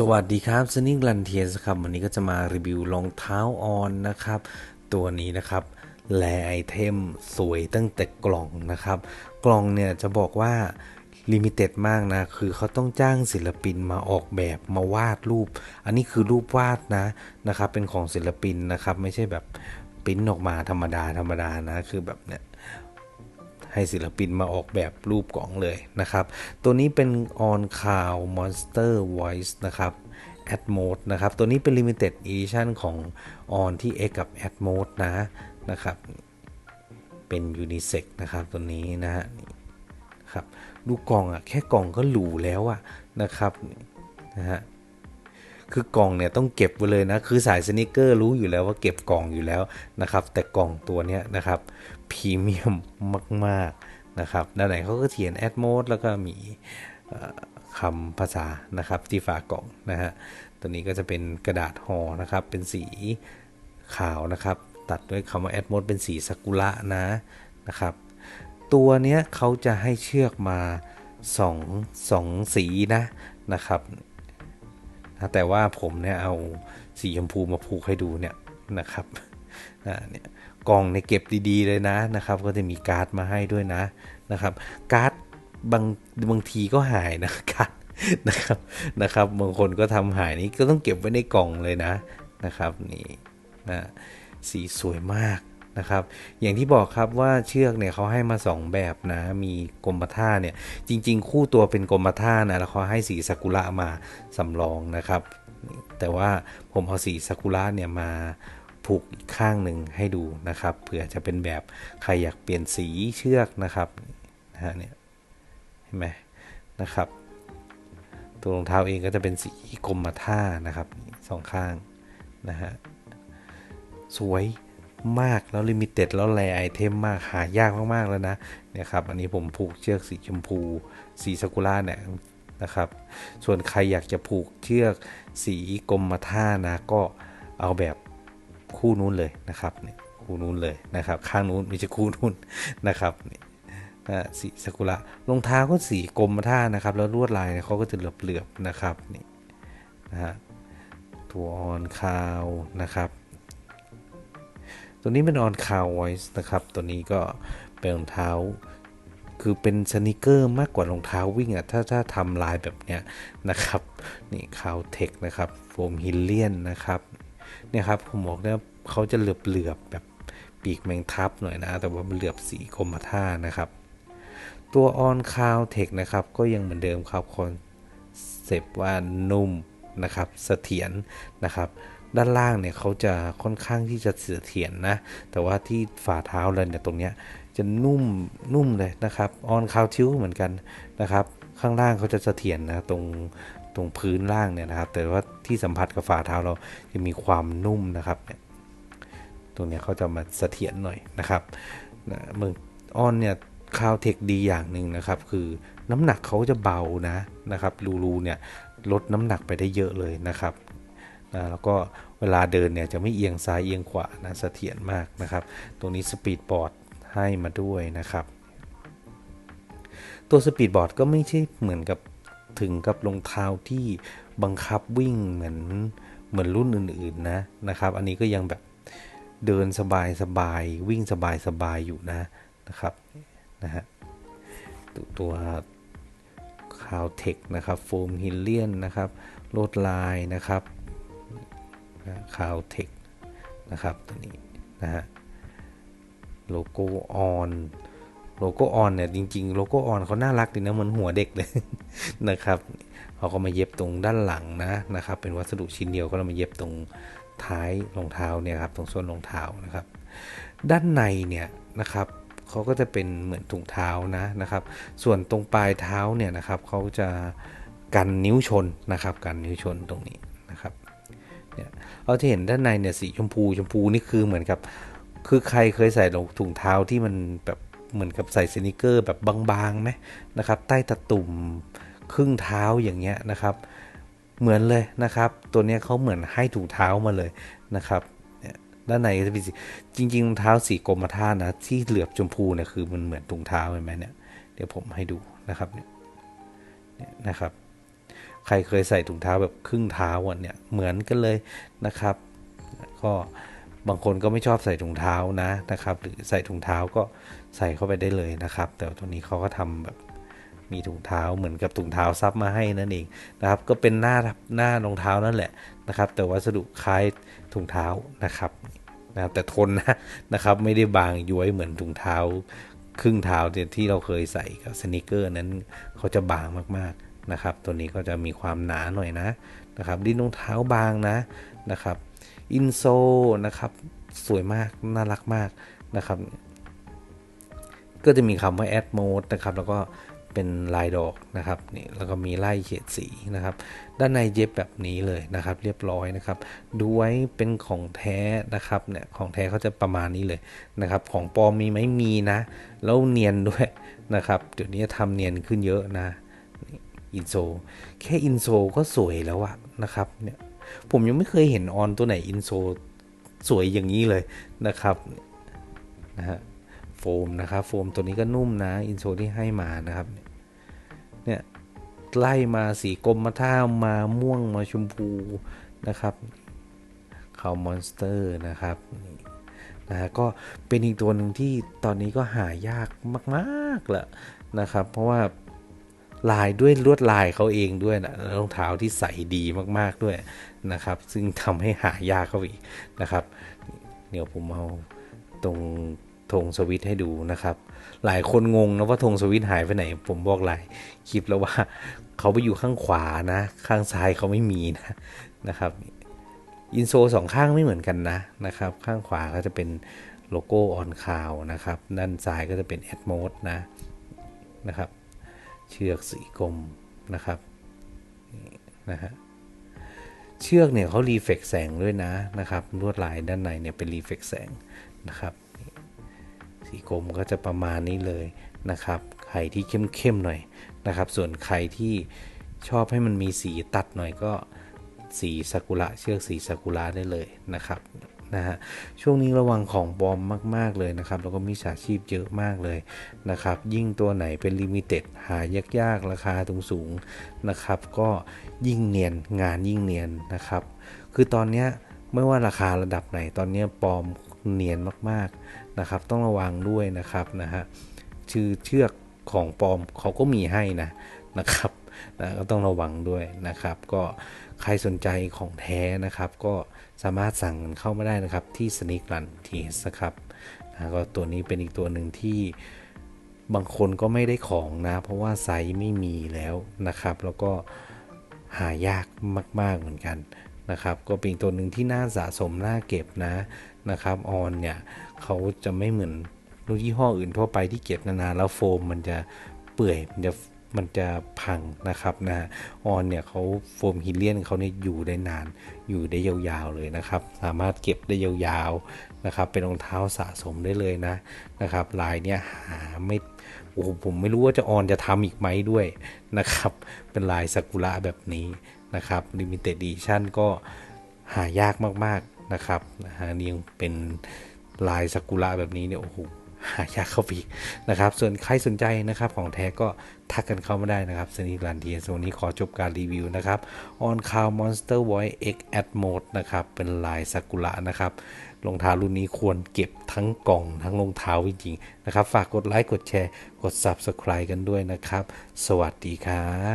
สวัสดีครับสนิกลันเทียสครับ วันนี้ก็จะมารีวิวรองเท้าออนนะครับ ตัวนี้นะครับ แลไอเทมสวยตั้งแต่กล่องนะครับ กล่องเนี่ยจะบอกว่าลิมิเต็ดมากนะ คือเขาต้องจ้างศิลปินมาออกแบบมาวาดรูป อันนี้คือรูปวาดนะนะครับ เป็นของศิลปินนะครับ ไม่ใช่แบบปิ้นออกมาธรรมดาธรรมดานะ คือแบบเนี่ย ให้ศิลปินมาออกแบบรูปกล่องเลยนะครับ ตัวนี้เป็น On Cloud Monster Voice นะครับ a d m o d นะครับ ตัวนี้เป็น Limited Edition ของ On ที่ X กับ a d m o d นะนะครับ เป็น Unisex นะครับ ตัวนี้นะฮะครับ ดูกล่องอะแค่กล่องก็หรูแล้วอะนะครับนะฮะ คือกล่องเนี่ยต้องเก็บไว้เลยนะ คือสายสนิเกอร์รู้อยู่แล้วว่าเก็บกล่องอยู่แล้วนะครับ แต่กล่องตัวเนี้ยนะครับพรีเมียมมากๆนะครับด้านไหนเขาก็เขียนแอดโมดแล้วก็มีคำภาษานะครับที่ฝากล่องนะฮะตัวนี้ก็จะเป็นกระดาษห่อนะครับ เป็นสีขาวนะครับ ตัดด้วยคำว่าแอดโมดเป็นสีซากุระนะนะครับ ตัวเนี้ยเขาจะให้เชือกมาสองสองสีนะนะครับ นะแต่ว่าผมเนี่ยเอาสีชมพูมาผูกให้ดูเนี่ยนะครับนะเนี่ยกล่องในยเก็บดีๆเลยนะนะครับ ก็จะมีการ์ดมาให้ด้วยนะนะครับ การ์ดบางบางทีก็หายนะการ์ดนะครับนะครับบางคนก็ทำหายนี่ก็ต้องเก็บไว้ในกล่องเลยนะนะครับนี่นะสีสวยมาก นะครับ อย่างที่บอกครับว่าเชือกเนี่ยเขาให้มา 2 แบบนะ มีกรมท่าเนี่ย จริง ๆ คู่ตัวเป็นกรมท่านะแล้วเขาให้สีซากุระมาสำรองนะครับ แต่ว่าผมเอาสีซากุระเนี่ยมาผูกอีกข้างหนึ่งให้ดูนะครับเผื่อจะเป็นแบบใครอยากเปลี่ยนสีเชือกนะครับนะฮะเนี่ยเห็นไหมนะครับ ตัวรองเท้าเองก็จะเป็นสีกรมท่านะครับสองข้างนะฮะสวย มากแล้วลิมิเต็ดแล้วแลไอเทมมากหายากมากๆแล้วนะเนี่ยครับอันนี้ผมผูกเชือกสีชมพูสีซากุระเนี่ยนะครับส่วนใครอยากจะผูกเชือกสีกรมท่านะก็เอาแบบคู่นู้นเลยนะครับเนี่ยคู่นู้นเลยนะครับข้างนู้นไม่ใช่คู่นู้นนะครับสีสีซากุระรองเท้าก็สีกรมท่านะครับ แล้วลวดลายเนี่ยเขาก็จะเหลือบๆนะครับนี่นะฮะตัวออนคาวนะครับ ตัวนี้เป็นออนคาวไวส์นะครับ ตัวนี้ก็เป็นรองเท้า คือเป็นสนิเกอร์มากกว่ารองเท้าวิ่งอะถ้าถ้าทำลายแบบเนี้ยนะครับ นี่คาวเทคนะครับ โฟมฮิลเลียนนะครับ เนี่ยครับ ผมบอกแล้เขาจะเหลือบเหลือบๆแบบปีกแมงทับหน่อยนะ แต่ว่ามันเหลือบสีกรมท่านะครับ ตัวออนคาวเทคนะครับ ก็ยังเหมือนเดิมครับคอนเซปต์ว่านุ่มนะครับ เสถียรนะครับ ด้านล่างเนี่ยเขาจะค่อนข้างที่จะเสถียรนะ แต่ว่าที่ฝ่าเท้าเลยเนี่ยตรงเนี้ยจะนุ่มนุ่มเลยนะครับออนคาวทิวเหมือนกันนะครับ ข้างล่างเขาจะเสถียรนะตรงตรงพื้นล่างเนี่ยนะครับ แต่ว่าที่สัมผัสกับฝ่าเท้าเราจะมีความนุ่มนะครับเนี่ยตรงเนี้ยเขาจะมาเสถียรหน่อยนะครับนะเมืองออนเนี่ยคาวเทคดีอย่างหนึ่งนะครับ คือน้ำหนักเขาจะเบานะนะครับรูรูเนี่ยลดน้ำหนักไปได้เยอะเลยนะครับ นะแล้วก็เวลาเดินเนี่ยจะไม่เอียงซ้ายเอียงขวานะเสถียรมากนะครับ ตรงนี้สปีดบอร์ดให้มาด้วยนะครับ ตัวสปีดบอร์ดก็ไม่ใช่เหมือนกับถึงกับรองเท้าที่บังคับวิ่งเหมือนเหมือนรุ่นอื่นๆนะนะครับ อันนี้ก็ยังแบบเดินสบายสบายวิ่งสบายสบายอยู่นะนะครับนะฮะตัวตัวคาวเทคนะครับโฟมฮิลเลียนนะครับโลดลายนะครับ คาวเทคนะครับตัวนี้นะฮะโลโก้ออนโลโก้ออนเนี่ยจริง ๆ โลโก้ออนเขาน่ารักดีนะเหมือนหัวเด็กเลยนะครับเขาก็มาเย็บตรงด้านหลังนะนะครับ เป็นวัสดุชิ้นเดียวก็เรามาเย็บตรงท้ายรองเท้าเนี่ยครับตรงส้นรองเท้านะครับ ด้านในเนี่ยนะครับเขาก็จะเป็นเหมือนถุงเท้านะนะครับ ส่วนตรงปลายเท้าเนี่ยนะครับเขาจะกันนิ้วชนนะครับกันนิ้วชนตรงนี้ เนี่ยเราจะเห็นด้านในเนี่ยสีชมพูชมพูนี่คือเหมือนกับ คือใครเคยใส่รองถุงเท้าที่มันแบบเหมือนกับใส่สนิเกอร์แบบบางๆไหมนะครับ ใต้ตะตุ่มครึ่งเท้าอย่างเงี้ยนะครับ เหมือนเลยนะครับ ตัวเนี้ยเขาเหมือนให้ถุงเท้ามาเลยนะครับเนี่ยด้านในก็จะเป็นสีจริงๆรองเท้าสีกรมท่านะที่เหลือบชมพูเนี่ยคือมันเหมือนถุงเท้าเห็นไหมเนี่ยเดี๋ยวผมให้ดูนะครับเนี่ยนะครับ ใครเคยใส่ถุงเท้าแบบครึ่งเท้าอะเนี่ยเหมือนกันเลยนะครับ ก็บางคนก็ไม่ชอบใส่ถุงเท้านะนะครับ หรือใส่ถุงเท้าก็ใส่เข้าไปได้เลยนะครับ แต่ตัวนี้เขาก็ทำแบบมีถุงเท้าเหมือนกับถุงเท้าซับมาให้นั่นเองนะครับ ก็เป็นหน้าหน้ารองเท้านั่นแหละนะครับ แต่วัสดุคล้ายถุงเท้านะครับนะครับแต่ทนนะนะครับ ไม่ได้บางย้วยเหมือนถุงเท้า ครึ่งเท้าที่เราเคยใส่กับสนิเกอร์นั้นเขาจะบางมาก นะครับ ตัวนี้ก็จะมีความหนาหน่อยนะนะครับดินรองเท้าบางนะนะครับอินโซนะครับสวยมากน่ารักมากนะครับก็จะมีคำว่าแอดโมดนะครับ แล้วก็เป็นลายดอกนะครับนี่แล้วก็มีไล่เฉดสีนะครับ ด้านในเย็บแบบนี้เลยนะครับ เรียบร้อยนะครับ ดูไว้เป็นของแท้นะครับเนี่ยของแท้เขาจะประมาณนี้เลยนะครับ ของปลอมมีไหมมีนะ แล้วเนียนด้วยนะครับเดี๋ยวนี้ทำเนียนขึ้นเยอะนะ อินโซแค่อินโซก็สวยแล้วอะนะครับเนี่ยผมยังไม่เคยเห็นออนตัวไหนอินโซสวยอย่างนี้เลยนะครับนะฮะโฟมนะครับโฟมตัวนี้ก็นุ่มนะอินโซที่ให้มานะครับเนี่ยไล่มาสีกรมมาท่ามาม่วงมาชมพูนะครับเขามอนสเตอร์นะครับนะก็เป็นอีกตัวหนึ่งที่ตอนนี้ก็หายากมากๆแหละนะครับ เพราะว่า ลายด้วยลวดลายเขาเองด้วยนะรองเท้าที่ใส่ดีมากๆด้วยนะครับ ซึ่งทำให้หายากเขาอีกนะครับ เดี๋ยวผมเอาตรงธงสวิตให้ดูนะครับ หลายคนงงนะว่าธงสวิตหายไปไหน ผมบอกหลายคลิปแล้วว่าเขาไปอยู่ข้างขวานะ ข้างซ้ายเขาไม่มีนะนะครับอินโซสองข้างไม่เหมือนกันนะนะครับ ข้างขวาก็จะเป็นโลโก้ออนคาวนะครับ ด้านซ้ายก็จะเป็นแอดโมดนะนะครับ เชือกสีกลมนะครับนะฮะเชือกเนี่ยเขารีเฟกแสงด้วยนะนะครับลวดลายด้านในเนี่ยเป็นรีเฟกแสงนะครับ สีกลมก็จะประมาณนี้เลยนะครับใครที่เข้มๆหน่อยนะครับ ส่วนใครที่ชอบให้มันมีสีตัดหน่อยก็สีซากุระเชือกสีซากุระได้เลยนะครับ นะฮะช่วงนี้ระวังของบอมมาก ๆ เลยนะครับ แล้วก็มีสาชีพเยอะมากเลยนะครับ ยิ่งตัวไหนเป็นลิมิเต็ดหายากๆ ราคาตรงสูงนะครับ ก็ยิ่งเนียนงานยิ่งเนียนนะครับ คือตอนนี้ไม่ว่าราคาระดับไหนตอนนี้ปลอมเนียนมากๆนะครับ ต้องระวังด้วยนะครับนะฮะชื่อเชือกของปลอมเขาก็มีให้นะนะครับนะก็ต้องระวังด้วยนะครับ ก็ใครสนใจของแท้นะครับ ก็ สามารถสั่งเข้ามาได้นะครับที่สนิกลันทีสครับนะก็ตัวนี้เป็นอีกตัวหนึ่งที่บางคนก็ไม่ได้ของนะ เพราะว่าไซส์ไม่มีแล้วนะครับ แล้วก็หายากมาก ๆเหมือนกันนะครับ ก็เป็นตัวหนึ่งที่น่าสะสมน่าเก็บนะนะครับออนเนี่ยเขาจะไม่เหมือนลูกยี่ห้ออื่นทั่วไปที่เก็บนานๆแล้วโฟมมันจะเปื่อยมันจะ มันจะพังนะครับนะออนเนี่ยเขาโฟมฮิเลียนเขาเนี่ยอยู่ได้นานอยู่ได้ยาวๆเลยนะครับ สามารถเก็บได้ยาวๆนะครับเป็นรองเท้าสะสมได้เลยนะนะครับลายเนี่ยหาไม่โอ้ผมไม่รู้ว่าจะออนจะทำอีกไหมด้วยนะครับ เป็นลายซากุระแบบนี้นะครับลิมิเต็ดดิชั่นก็หายากมากๆนะครับนะฮะนี่ยังเป็นลายซากุระแบบนี้เนี่ยโอ้โห หายากเข้าไปนะครับ ส่วนใครสนใจนะครับของแท้ก็ทักกันเข้ามาได้นะครับสนิรันเทียนโซนนี้ขอจบการรีวิวนะครับ On Cow Monster Voice X At Mode นะครับ เป็นลายซากุระนะครับรองเท้ารุ่นนี้ควรเก็บทั้งกล่องทั้งรองเท้าจริงๆนะครับ ฝากกดไลค์กดแชร์ กด Subscribe กันด้วยนะครับ สวัสดีครับ